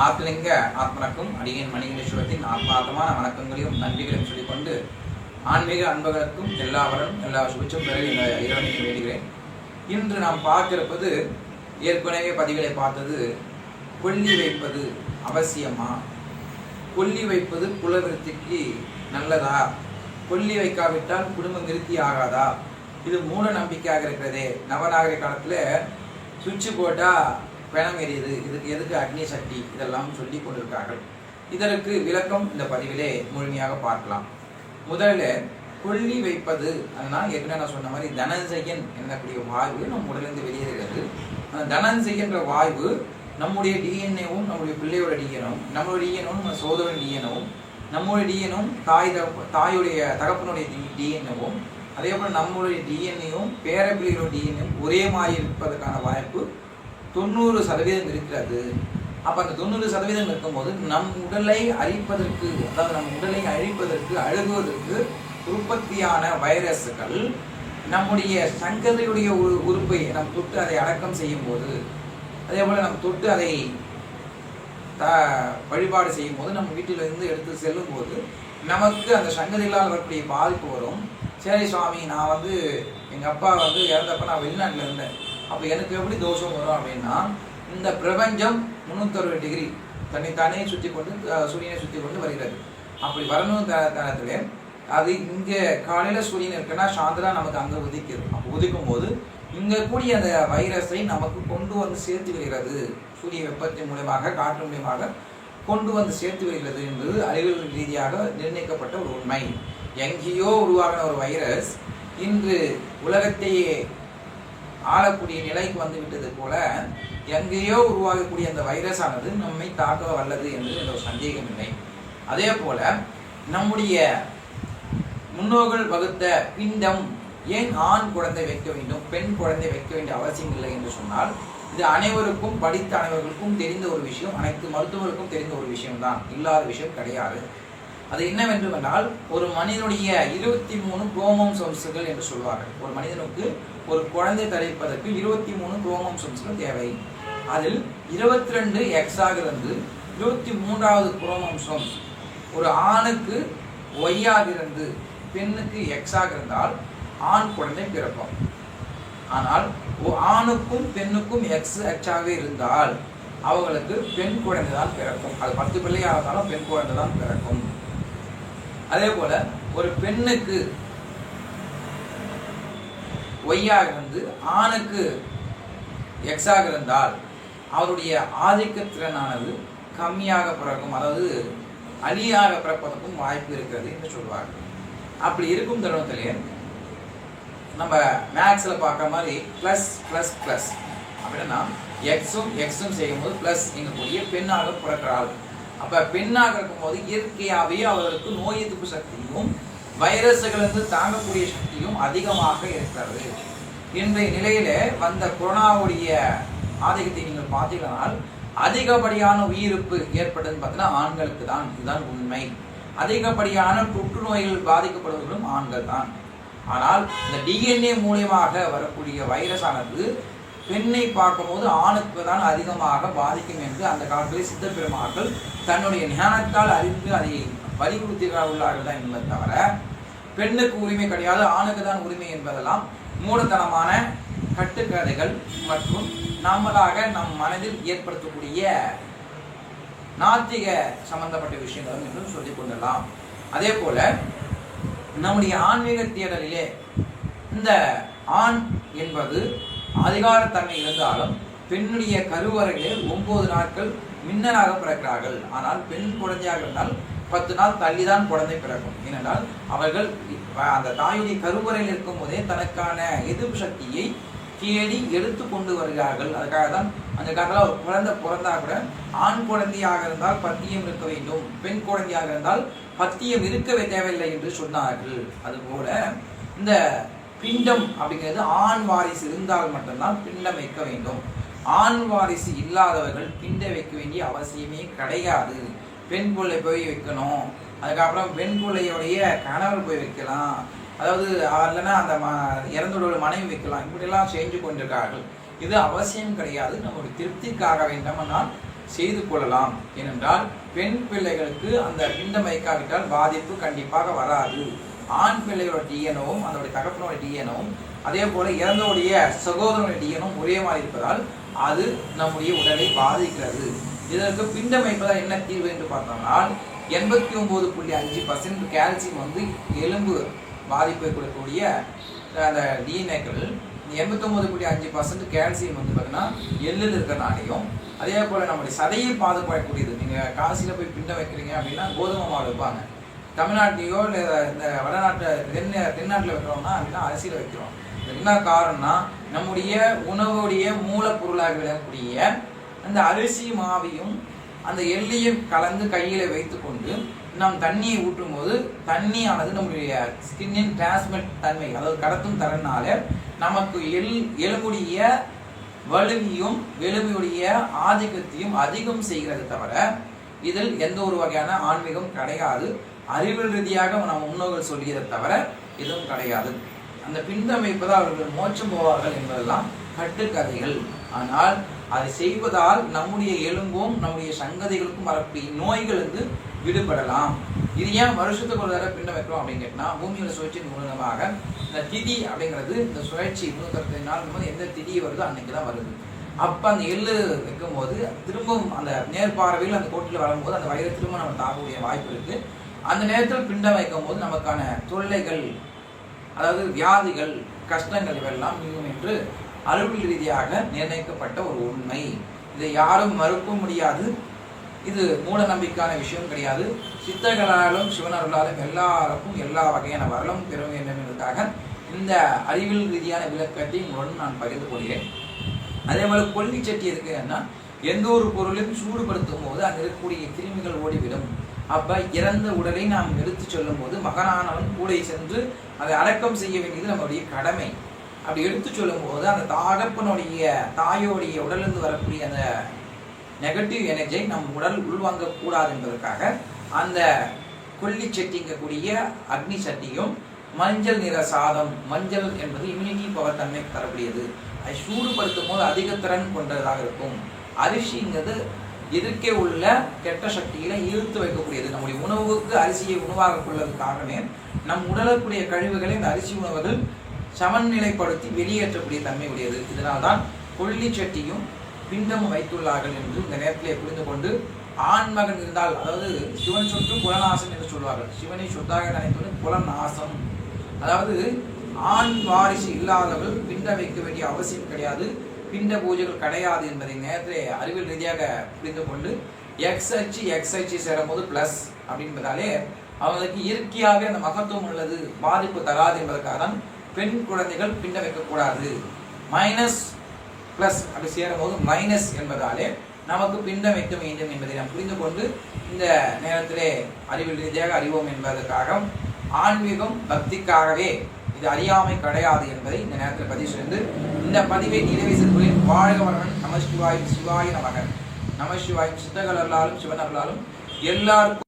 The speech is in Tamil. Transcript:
ஆத்லிங்க ஆத்மனக்கும் அடியின் மணிகேஸ்வரத்தின் ஆத்மார்த்தமான வணக்கங்களையும் நன்றிகளையும் சொல்லிக்கொண்டு ஆன்மீக அன்பர்களுக்கும் எல்லாவரும் எல்லா சுபிச்சும் பெற இறைவனையும் வேண்டுகிறேன். இன்று நாம் பார்த்திருப்பது ஏற்கனவே பதிவுகளை பார்த்தது கொல்லி வைப்பது அவசியமா? கொல்லி வைப்பது குலவிருத்திக்கு நல்லதா? கொல்லி வைக்காவிட்டால் குடும்பம் விருத்தி ஆகாதா? இது மூட நம்பிக்கையாக இருக்கிறதே. நவநாகரிக காலத்தில் சுவிட்ச் போட்டால் பிணம் எரியுது இதுக்கு எதுக்கு அக்னி சக்தி இதெல்லாம் சொல்லி கொண்டிருக்கார்கள்? இதற்கு விளக்கம் இந்த பதிவிலே முழுமையாக பார்க்கலாம். முதல்ல கொல்லி வைப்பது அதனால் ஏற்கனவே நான் சொன்ன மாதிரி தனஞ்செயன் என்னக்கூடிய வாய்வு நம் உடலிருந்து வெளியேறுகிறது. அந்த தனஞ்செயன்ற வாய்வு நம்முடைய டிஎன்ஏவும் நம்முடைய பிள்ளையோட டிஎனும் நம்மளுடைய டிஎனும் நம்ம சோதரன் டிஎனும் நம்மளுடைய டிஎனும் தாய் தகப்ப தாயுடைய தகப்பனுடைய டிஎன்ஏவும் அதே போல் நம்மளுடைய டிஎன்ஏவும் பேரப்பிள்ளையோட டிஎன்ஏவும் ஒரே மாதிரி இருப்பதற்கான வாய்ப்பு தொண்ணூறு சதவீதம் இருக்கிறது. அப்போ அந்த தொண்ணூறு சதவீதம் இருக்கும்போது நம் உடலை அழிப்பதற்கு அதாவது நம் உடலை அழிப்பதற்கு அழுகுவதற்கு உற்பத்தியான வைரஸுகள் நம்முடைய சங்கதியுடைய உ- உறுப்பை நம் தொட்டு அதை அடக்கம் செய்யும் போது அதே போல் நம் தொட்டு அதை த வழிபாடு செய்யும் போது நம்ம வீட்டிலிருந்து எடுத்து செல்லும் போது நமக்கு அந்த சங்கதிகளால் வரக்கூடிய பாதிப்பு வரும். சரி சுவாமி நான் வந்து எங்கள் அப்பா வந்து இறந்தப்ப நான் வெளிநாட்டில் இருந்தேன். அப்போ எனக்கு எப்படி தோஷம் வரும் அப்படின்னா இந்த பிரபஞ்சம் முந்நூற்றறுபது டிகிரி தன்னைத்தானே சுற்றி கொண்டு சூரியனை சுற்றி கொண்டு வருகிறது. அப்படி வரணும் த தரத்தில் அது இங்கே காலையில் சூரியன் இருக்குன்னா சாந்திரா நமக்கு அங்கே உதிக்குது. அப்போ உதிக்கும் போது இங்கே கூடிய அந்த வைரஸை நமக்கு கொண்டு வந்து சேர்த்து வருகிறது சூரிய வெப்பத்தின் மூலயமாக காற்று மூலியமாக கொண்டு வந்து சேர்த்து வருகிறது என்பது அறிவியல் ரீதியாக நிர்ணயிக்கப்பட்ட ஒரு உண்மை. எங்கேயோ உருவாகின ஒரு வைரஸ் இன்று உலகத்தையே ஆளக்கூடிய நிலைக்கு வந்து விட்டது போல எங்கேயோ உருவாகக்கூடிய அந்த வைரஸ் ஆனது நம்மை தாக்க வல்லது என்று எந்த ஒரு சந்தேகம் இல்லை. அதே போல நம்முடைய முன்னோர்கள் வகுத்த பிண்டம் ஏன் ஆண் குழந்தை வைக்க வேண்டும் பெண் குழந்தை வைக்க வேண்டிய அவசியம் இல்லை என்று சொன்னால் இது அனைவருக்கும் படித்த அனைவருக்கும் தெரிந்த ஒரு விஷயம் அனைத்து மருத்துவர்களுக்கும் தெரிந்த ஒரு விஷயம்தான். இல்லாத விஷயம் கிடையாது. அது என்னவென்று என்றால் ஒரு மனிதனுடைய இருபத்தி மூணு குரோமோம் சம்சுகள் என்று சொல்வார்கள். ஒரு மனிதனுக்கு ஒரு குழந்தை தடைப்பதற்கு இருபத்தி மூணு குரோமோம் சம்சுகள் தேவை. அதில் இருபத்தி ரெண்டு எக்ஸாக இருந்து இருபத்தி மூன்றாவது குரோமோம் சம்ஸ் ஒரு ஆணுக்கு ஒய்யாக இருந்து பெண்ணுக்கு எக்ஸாக இருந்தால் ஆண் குழந்தை பிறக்கும். ஆனால் ஆணுக்கும் பெண்ணுக்கும் எக்ஸ் எக்ஸாக இருந்தால் அவங்களுக்கு பெண் குழந்தை தான் பிறக்கும். அது பத்து பிள்ளையாக இருந்தாலும் பெண் குழந்தை தான் பிறக்கும். அதே போல ஒரு பெண்ணுக்கு ஒய்யாக இருந்து ஆணுக்கு எக்ஸாக இருந்தால் அவருடைய ஆதிக்கத்திறனானது கம்மியாக பிறக்கும் அதாவது அலியாக பிறப்பதற்கும் வாய்ப்பு இருக்கிறது என்று சொல்வார்கள். அப்படி இருக்கும் தருணத்திலே நம்ம மேக்ஸில் பார்க்குற மாதிரி ப்ளஸ் ப்ளஸ் ப்ளஸ் அப்படின்னா எக்ஸும் எக்ஸும் செய்யும்போது ப்ளஸ் எங்கக்கூடிய பெண்ணாக பிறக்கிறாள். அப்போ பெண்ணாக இருக்கும்போது இயற்கையாகவே அவர்களுக்கு நோய் எதிர்ப்பு சக்தியும் வைரஸ்களிலிருந்து தாங்கக்கூடிய சக்தியும் அதிகமாக இருக்கிறது. இன்றைய நிலையில வந்த கொரோனாவுடைய ஆதிக்கத்தை நீங்கள் பார்த்தீங்கன்னால் அதிகப்படியான உயிரிழப்பு ஏற்பட்டதுன்னு பார்த்தீங்கன்னா ஆண்களுக்கு தான். இதுதான் உண்மை. அதிகப்படியான புற்றுநோய்கள் பாதிக்கப்படுவர்களும் ஆண்கள் தான். ஆனால் இந்த டிஎன்ஏ மூலியமாக வரக்கூடிய வைரஸ் ஆனது பெண்ணை பார்க்கும்போது ஆணுக்கு தான் அதிகமாக பாதிக்கும் என்று அந்த காலத்தில் சித்த பெருமார்கள் தன்னுடைய ஞானத்தால் அறிந்து அதை வலியுறுத்திகள் உள்ளார்கள் தான் என்பதை தவிர பெண்ணுக்கு உரிமை கிடையாது ஆணுக்கு தான் உரிமை என்பதெல்லாம் மூடத்தனமான கட்டுக்கதைகள் மற்றும் நம்மளாக நம் மனதில் ஏற்படுத்தக்கூடிய நாத்திக சம்பந்தப்பட்ட விஷயங்களும் என்றும் சொல்லிக் கொள்ளலாம். அதே போல நம்முடைய ஆன்மீக தேடலிலே இந்த ஆண் என்பது அதிகாரத்தன்மை இருந்தாலும் பெண்ணுடைய கருவறையில் ஒன்பது நாட்கள் மின்னலாக பிறக்கிறார்கள். ஆனால் பெண் குழந்தையாக இருந்தால் பத்து நாள் தள்ளிதான் குழந்தை பிறக்கும். ஏனென்றால் அவர்கள் அந்த தாயுடைய கருவறையில் இருக்கும் போதே தனக்கான எதிர்ப்பு சக்தியை தேடி எடுத்து கொண்டு வருகிறார்கள். அதுக்காக தான் அந்த காலத்தில் ஒரு குழந்தை பிறந்தா கூட ஆண் குழந்தையாக இருந்தால் பத்தியம் இருக்க வேண்டும். பெண் குழந்தையாக இருந்தால் பத்தியம் இருக்கவே தேவையில்லை என்று சொன்னார்கள். அதுபோல இந்த பிண்டம் அப்படிங்கிறது ஆண் வாரிசு இருந்தால் மட்டும்தான் பிண்டம் வைக்க வேண்டும். ஆண் வாரிசு இல்லாதவர்கள் பிண்டை வைக்க வேண்டிய அவசியமே கிடையாது. பெண் பிள்ளை போய் வைக்கணும். அதுக்கப்புறம் பெண் பிள்ளையுடைய கணவர் போய் வைக்கலாம். அதாவது இல்லைன்னா அந்த ம இறந்துள்ள மனைவி வைக்கலாம். இப்படிலாம் செஞ்சு கொண்டிருக்கார்கள் இது அவசியம் கிடையாது. நம்முடைய திருப்திக்காக வேண்டுமானால் செய்து கொள்ளலாம். ஏனென்றால் பெண் பிள்ளைகளுக்கு அந்த பிண்டம் வைக்காவிட்டால் பாதிப்பு கண்டிப்பாக வராது. ஆண் பிள்ளையோட டிஎன்ஓவும் அதோட தகப்பனோட டிஎன்ஓவும் அதே போல இறந்தவுடைய சகோதரனுடைய டிஎன்ஓவும் ஒரே மாதிரி இருப்பதால் அது நம்முடைய உடலை பாதிக்கிறது. இதற்கு பிண்டம் வைப்பதால் என்ன தீர்வு என்று பார்த்தோம்னா எண்பத்தி ஒன்பது புள்ளி அஞ்சு பர்சன்ட் கால்சியம் வந்து எலும்பு பாதிப்பை கொடுக்கக்கூடிய அந்த டிஎன்ஏக்கள் எண்பத்தொம்பது புள்ளி அஞ்சு பர்சன்ட் கால்சியம் வந்து பார்த்தீங்கன்னா எள்ளில் இருக்கிறனாலையும் அதே போல் நம்முடைய சதையை பாதுகாக்கக்கூடியது. நீங்கள் காசியில் போய் பிண்டம் வைக்கிறீங்க அப்படின்னா கோதுமை மாவு வைப்பாங்க. தமிழ்நாட்டிலையோ இல்லை இந்த வடநாட்டு தென் தென்னாட்டில் வைக்கிறோம்னா அப்படின்னா அரிசியில் வைக்கிறோம். என்ன காரணம்னா நம்முடைய உணவுடைய மூலப்பொருளாக விடக்கூடிய அந்த அரிசி மாவையும் அந்த எள்ளையும் கலந்து கையில் வைத்துக்கொண்டு நாம் தண்ணியை ஊற்றும் போது தண்ணியானது நம்முடைய ஸ்கின்னின் டிரான்ஸ்மிட் தன்மை அதாவது கடத்தும் தரனால நமக்கு எல் எலும்புடைய வலிமையும் எலும்புடைய ஆதிக்கத்தையும் அதிகம் செய்கிறது தவிர இதில் எந்த ஒரு வகையான ஆன்மீகம் கிடையாது. அறிவியல் ரீதியாக நம்ம முன்னோர்கள் சொல்லியதை தவிர எதுவும் கிடையாது. அந்த பின்தமைப்பு தான் அவர்கள் மோட்சம் போவார்கள் என்பதெல்லாம் கட்டுக்கதைகள். ஆனால் அதை செய்வதால் நம்முடைய எலும்பும் நம்முடைய சங்கதிகளுக்கும் வரக்கூடிய நோய்கள் வந்து விடுபடலாம். இது ஏன் வருஷத்துக்கு ஒரு தடவை பிண்டம் வைக்கிறோம் அப்படின்னு கேட்டால் பூமியோட சுழற்சியின் மூலமாக இந்த திதி அப்படிங்கிறது இந்த சுழற்சி முன்னூத்தி நாள் போது எந்த திதி வருதோ அன்னைக்கு தான் வருது. அப்போ அந்த எள்ளு வைக்கும் போது திரும்பவும் அந்த நேர்பார்வையில் அந்த கோட்டில் வரும்போது அந்த வயிறு திரும்ப நம்ம தாக்கக்கூடிய வாய்ப்பு இருக்குது அந்த நேரத்தில் பிண்டம் வைக்கும் போது நமக்கான தொல்லைகள் அதாவது வியாதிகள் கஷ்டங்கள் இவெல்லாம் நீங்கும் என்று அறிவியல் ரீதியாக நிர்ணயிக்கப்பட்ட ஒரு உண்மை. இதை யாரும் மறுக்க முடியாது. இது மூட நம்பிக்கையான விஷயம் கிடையாது. சித்தர்களாலும் சிவனர்களாலும் எல்லாருக்கும் எல்லா வகையான வரலும் பெற வேண்டும் என்பதற்காக இந்த அறிவியல் ரீதியான விளக்கத்தை உங்களுடன் நான் பகிர்ந்து கொள்கிறேன். அதே போல கொல்லி சட்டி இருக்குன்னா எந்த ஒரு பொருளையும் சூடுபடுத்தும் போது அங்கே இருக்கக்கூடிய கிருமிகள் ஓடிவிடும். அப்ப இறந்த உடலை நாம் எடுத்து சொல்லும் போது மகனானவன் கூடை சென்று அதை அடக்கம் செய்ய வேண்டியது நம்மளுடைய கடமை. அப்படி எடுத்து சொல்லும் போது அந்த தகப்பனுடைய தாயோடைய உடலிருந்து வரக்கூடிய அந்த நெகட்டிவ் எனர்ஜியை நம் உடல் உள்வாங்க கூடாது என்பதற்காக அந்த கொல்லி சட்டிங்கக்கூடிய அக்னி சட்டியும் மஞ்சள் நிற சாதம் மஞ்சள் என்பது இம்யூனிட்டி பவர் தன்மை தரக்கூடியது. அதை சூடுபடுத்தும் போது அதிக திறன் கொண்டதாக இருக்கும். அரிசிங்கிறது எதிர்க்கே உள்ள கெட்ட சக்திகளை ஈர்த்து வைக்கக்கூடியது. நம்முடைய உணவுக்கு அரிசியை உணவாக கொள்வதற்காகவே நம் உடலுக்குரிய கழிவுகளை இந்த அரிசி உணவுகள் சமநிலைப்படுத்தி வெளியேற்றக்கூடிய தன்மை உடையது. இதனால்தான் கொல்லி சட்டியும் பிண்டமும் வைத்துள்ளார்கள் என்று இந்த நேரத்திலே புரிந்து கொண்டு ஆண்மகன் இருந்தால் அதாவது சிவன் சொத்து புலநாசம் என்று சொல்வார்கள். சிவனை சொத்தாக நினைப்பது புலநாசம் அதாவது ஆண் வாரிசு இல்லாதவர்கள் பிண்ட வைக்க வேண்டிய அவசியம் கிடையாது. பிண்ட பூஜைகள் கிடையாது என்பதை நேரத்திலே அறிவியல் ரீதியாக புரிந்து கொண்டு எக்ஸ் அச்சு எக்ஸ் அச்சு சேரும் போது பிளஸ் அப்படின்பதாலே அவங்களுக்கு இயற்கையாக அந்த மகத்துவம் உள்ளது பாதிப்பு தராது என்பதற்காக தான் பெண் குழந்தைகள் பிண்ட வைக்கக்கூடாது. மைனஸ் பிளஸ் அப்படி சேரும் போது மைனஸ் என்பதாலே நமக்கு பிண்டம் வைக்க வேண்டும் என்பதை நாம் புரிந்து கொண்டு இந்த நேரத்திலே அறிவியல் ரீதியாக அறிவோம் என்பதற்காக ஆன்மீகம் பக்திக்காகவே இது அறியாமை கிடையாது என்பதை இந்த நேரத்தில் பதிவு செய்து இந்த பதிவை நிறைவு செய்துள்ளேன் வாழ்க வளவன் நம சிவாயும் சிவாய நமக. நம சிவாய் சித்தர்கள் அல்லாலும் சிவன் அருளாலும் எல்லாருக்கும்